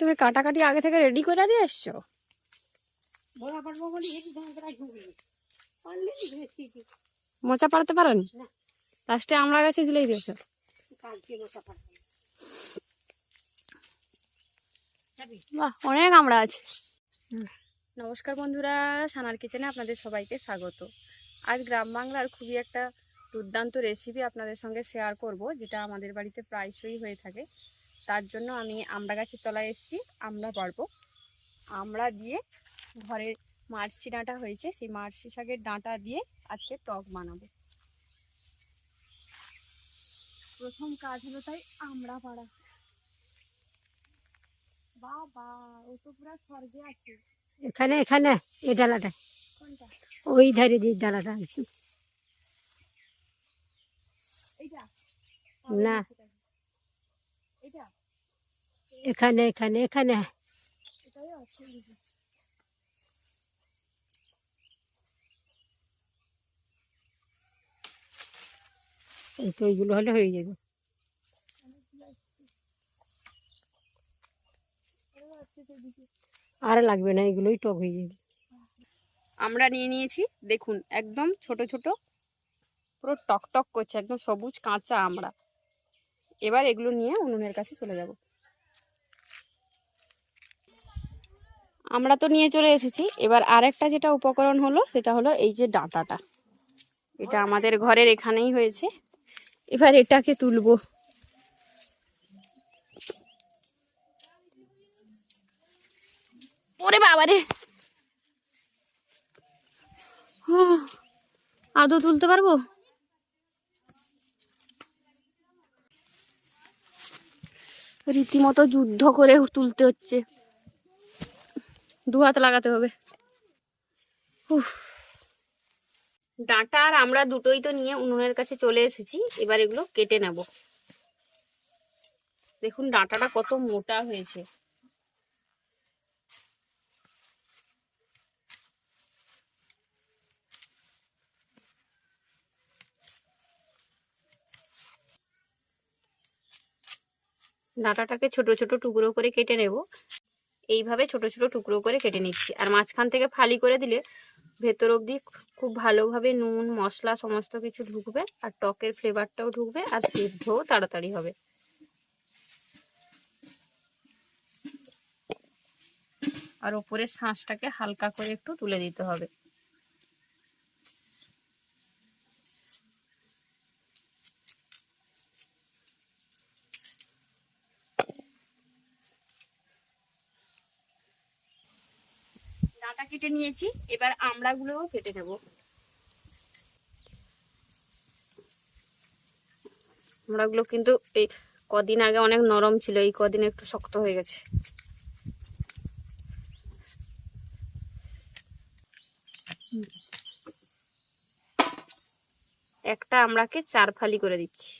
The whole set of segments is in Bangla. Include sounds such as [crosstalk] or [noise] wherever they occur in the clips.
তুমি কাটাকাটি আগে থেকে রেডি করে দিয়ে এসছো? মোচা পাড়তে পারেন? লাস্টে আমরা গাছে ঝুলেই দিয়েছ? বাহ অনেক আমরা আছে। নমস্কার বন্ধুরা সানার কিচেনে আপনাদের সবাইকে স্বাগত। আজ গ্রাম বাংলার খুবই একটা দুর্দান্ত রেসিপি আপনাদের সঙ্গে শেয়ার করব যেটা আমাদের বাড়িতে প্রায়শই হয়ে থাকে। তার জন্য আমি আমড়া গাছের তলায় এসেছি আমরা পারব। আমরা দিয়ে ঘরে মার্চি ডাঁটা হয়েছে সেই মার্চি শাকের ডাঁটা দিয়ে আজকে টক বানাবো। প্রথম কাজ হলো তাই আমরা পাড়া। বাবা ও তো পুরা স্বর্গে আছে। এখানে এখানে এই ডালাটা। কোনটা? ওই ধারে যে ডালাটা আছে এইটা? না। এখানে এখানে এখানে। তো ওইগুলো হলে হয়ে যাবে। আর লাগবে না, এগুলোই টক হয়ে যাবে। আমরা নিয়ে নিয়েছি, দেখুন, একদম ছোট ছোট। পুরো টক টক করছে, একদম সবুজ কাঁচা আমরা। এবার এগুলো নিয়ে উনুনের কাছে চলে যাব। আমরা তো নিয়ে চলে এসেছি। এবার আরেকটা যেটা উপকরণ হলো, সেটা হলো এই যে ডাঁটাটা। এটা আমাদের ঘরের এখানেই হয়েছে। এবার এটাকে তুলবো। ওরে বাবারে! আদৌ তুলতে পারব? রীতিমতো যুদ্ধ করে তুলতে হচ্ছে। দু হাত লাগাতে হবে। উফ। ডাঁটা আর আমরা দুটোই তো নিয়ে উনুনের কাছে চলে এসেছি, এবার এগুলো কেটে নেব। দেখুন, ডাঁটাটা কত মোটা হয়েছে। ডাঁটাটাকে ছোট ছোট টুকরো করে কেটে নেব। এইভাবে ছোট ছোট টুকরো করে কেটে নিচ্ছি। আর মাঝখান থেকে ফালি করে দিলে ভেতর অবধি খুব ভালোভাবে নুন, মশলা সমস্ত কিছু ঢুকবে আর টকের ফ্লেভারটাও ঢুকবে আর সিদ্ধও তাড়াতাড়ি হবে। আর ওপরের শাঁসটাকে হালকা করে একটু তুলে দিতে হবে। ডাঁটা কেটে নিয়েছি, এবার আমড়াগুলোও কেটে নেব। আমড়াগুলো কিন্তু এই কদিন আগে অনেক নরম ছিল, এই কদিন একটু শক্ত হয়ে গেছে। একটা আমড়াকে চার ফালি করে দিচ্ছি।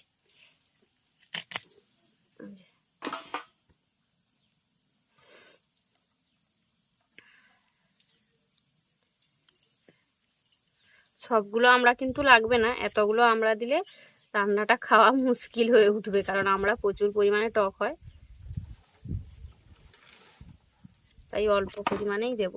সবগুলো আমরা কিন্তু লাগবে না, এতগুলো আমরা দিলে রান্নাটা খাওয়া [laughs] মুশকিল হয়ে উঠবে, কারণ আমরা প্রচুর পরিমাণে টক হয়। তাই অল্প পরিমাণেই দেব।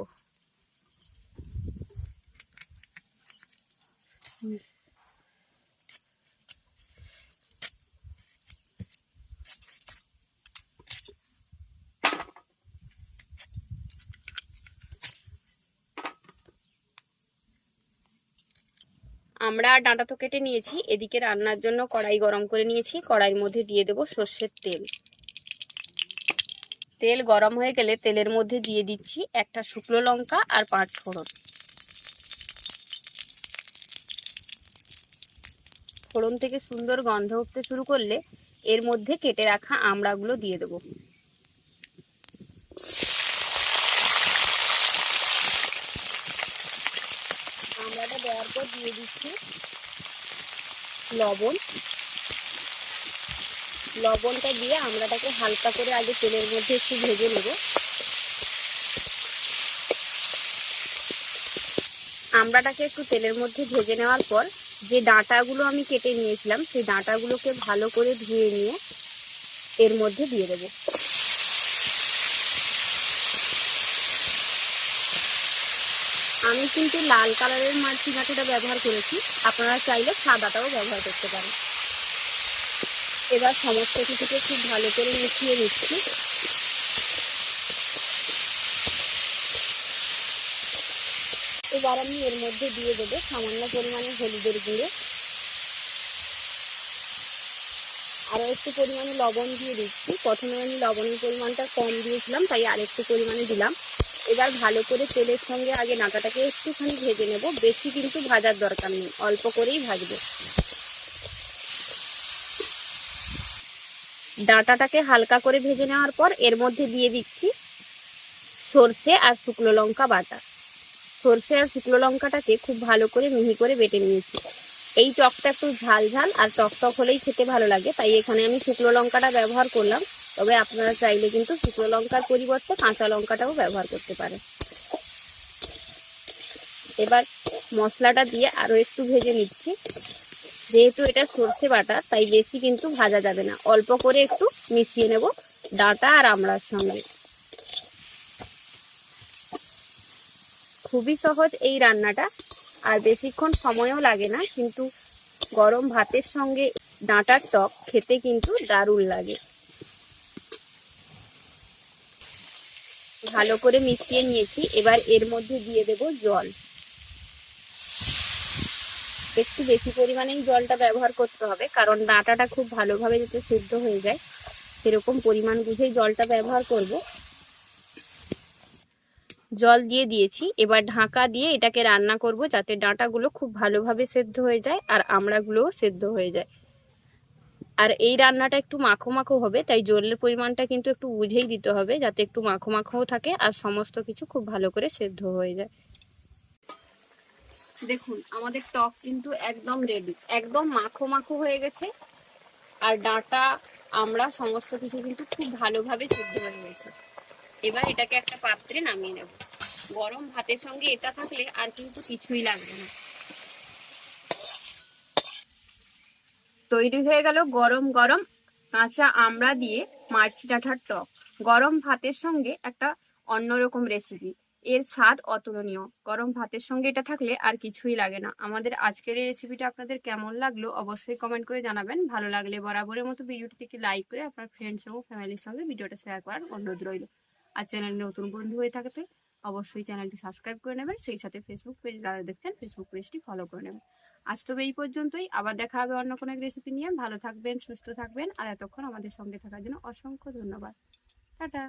আমরা ডাঁটা তো কেটে নিয়েছি, এদিকে রান্নার জন্য কড়াই গরম করে নিয়েছি, কড়াইয়ের মধ্যে দিয়ে দেব সর্ষের তেল। তেল গরম হয়ে গেলে তেলের মধ্যে দিয়ে দিচ্ছি একটা শুকনো লঙ্কা আর পাঁচ ফোড়ন। ফোড়ন থেকে সুন্দর গন্ধ উঠতে শুরু করলে এর মধ্যে কেটে রাখা আমড়াগুলো দিয়ে দেবো। আমড়াটা দিয়ে দিচ্ছি। লবণ। লবণটা দিয়ে আমড়াটাকে হালকা করে আগে তেলের মধ্যে একটু ভেজে নেব। আমড়াটাকে একটু তেলের মধ্যে ভেজে নেওয়ার পর যে ডাঁটাগুলো আমি কেটে নিয়েছিলাম, সেই ডাঁটাগুলোকে ভালো করে ধুয়ে নিয়ে এর মধ্যে দিয়ে দেবো। আমি কিন্তু লাল কালারের মাছি কাঁটাটা ব্যবহার করেছি। আপনারা চাইলে সাদাটাও ব্যবহার করতে পারেন। এবার সমস্ত কিছুকে খুব ভালো করে মিশিয়ে নিচ্ছি। এবার আমি এর মধ্যে দিয়ে দেবো সামান্য পরিমাণে হলুদের গুঁড়ো। আরও একটু পরিমাণে লবণ দিয়ে দিচ্ছি। প্রথমে আমি লবণের পরিমাণটা কম দিয়েছিলাম, তাই আর একটু পরিমাণে দিলাম। এবার ভালো করে তেলের সঙ্গে আগে নাটাটাকে একটুখানি ভেজে নেব। বেশি কিন্তু ভাজার দরকার নেই, অল্প করেই ভাজবো। ডাঁটাটাকে হালকা করে ভেজে নেওয়ার পর এর মধ্যে দিয়ে দিচ্ছি সর্ষে আর শুকনো লঙ্কা বাটা। সর্ষে আর শুকনো লঙ্কাটাকে খুব ভালো করে মিহি করে বেটে নিয়েছি। এই টকটা একটু ঝাল ঝাল আর টক টক হলেই খেতে ভালো লাগে, তাই এখানে আমি শুকনো লঙ্কাটা ব্যবহার করলাম। তবে আপনারা চাইলে কিন্তু শুকনো লঙ্কার পরিবর্তে কাঁচা লঙ্কাটাও ব্যবহার করতে পারেন। এবার মশলাটা দিয়ে আরও একটু ভেজে নিচ্ছি। যেহেতু এটা সর্ষে বাটা, তাই বেশি কিন্তু ভাজা যাবে না। অল্প করে একটু মিশিয়ে নেব ডাঁটা আর আমড়ার সঙ্গে। খুবই সহজ এই রান্নাটা। আর বেশিক্ষণ সময়ও লাগে না, কিন্তু গরম ভাতের সঙ্গে ডাঁটার টক খেতে কিন্তু দারুণ লাগে। ভালো করে মিশিয়ে নিয়েছি। এবার এর মধ্যে দিয়ে দেব জল। একটু বেশি পরিমাণেই জলটা ব্যবহার করতে হবে, কারণ ডাঁটাটা খুব ভালোভাবে যাতে সিদ্ধ হয়ে যায়। সেরকম পরিমাণ বুঝেই জলটা ব্যবহার করব। জল দিয়ে দিয়েছি। এবার ঢাকা দিয়ে এটাকে রান্না করব যাতে ডাঁটাগুলো খুব ভালোভাবে সেদ্ধ হয়ে যায় আর আমড়াগুলোও সেদ্ধ হয়ে যায়। আর এই রান্নাটা একটু মাখো মাখো হবে, তাই জলের পরিমাণটা কিন্তু একটু বুঝেই দিতে হবে যাতে একটু মাখো মাখোও থাকে আর সমস্ত কিছু খুব ভালো করে সেদ্ধ হয়ে যায়। দেখুন, আমাদের টক কিন্তু একদম রেডি একদম মাখো মাখো হয়ে গেছে। আর ডাঁটা, আমরা সমস্ত কিছু কিন্তু খুব ভালোভাবে সিদ্ধ হয়ে গেছে। এবার এটাকে একটা পাত্রে নামিয়ে নেব। গরম ভাতের সঙ্গে এটা থাকলে আর কিন্তু কিছুই লাগবে না। তৈরি হয়ে গেল গরম গরম কাঁচা আমড়া দিয়ে মার্চি ডাঁটার টক। গরম ভাতের সঙ্গে একটা অন্যরকম রেসিপি এর স্বাদ অতুলনীয়। গরম ভাতের সঙ্গে এটা থাকলে আর কিছুই লাগে না। আমাদের আজকের এই রেসিপিটা আপনাদের কেমন লাগল অবশ্যই কমেন্ট করে জানাবেন। ভালো লাগলে বরাবরের মতো ভিডিওটিতে একটি লাইক করে আপনার ফ্রেন্ডস এবং ফ্যামিলির সঙ্গে ভিডিওটা শেয়ার করার অনুরোধ রইল। আর চ্যানেল নতুন বন্ধু হয়ে থাকতে অবশ্যই চ্যানেলটি সাবস্ক্রাইব করে নেবেন। সেই সাথে ফেসবুক পেজ যারা দেখছেন ফেসবুক পেজটি ফলো করে নেবেন। আজ তবে এই পর্যন্তই। আবার দেখা হবে অন্য কোনো এক রেসিপি নিয়ে। ভালো থাকবেন, সুস্থ থাকবেন। আর এতক্ষণ আমাদের সঙ্গে থাকার জন্য অসংখ্য ধন্যবাদ। টাটা।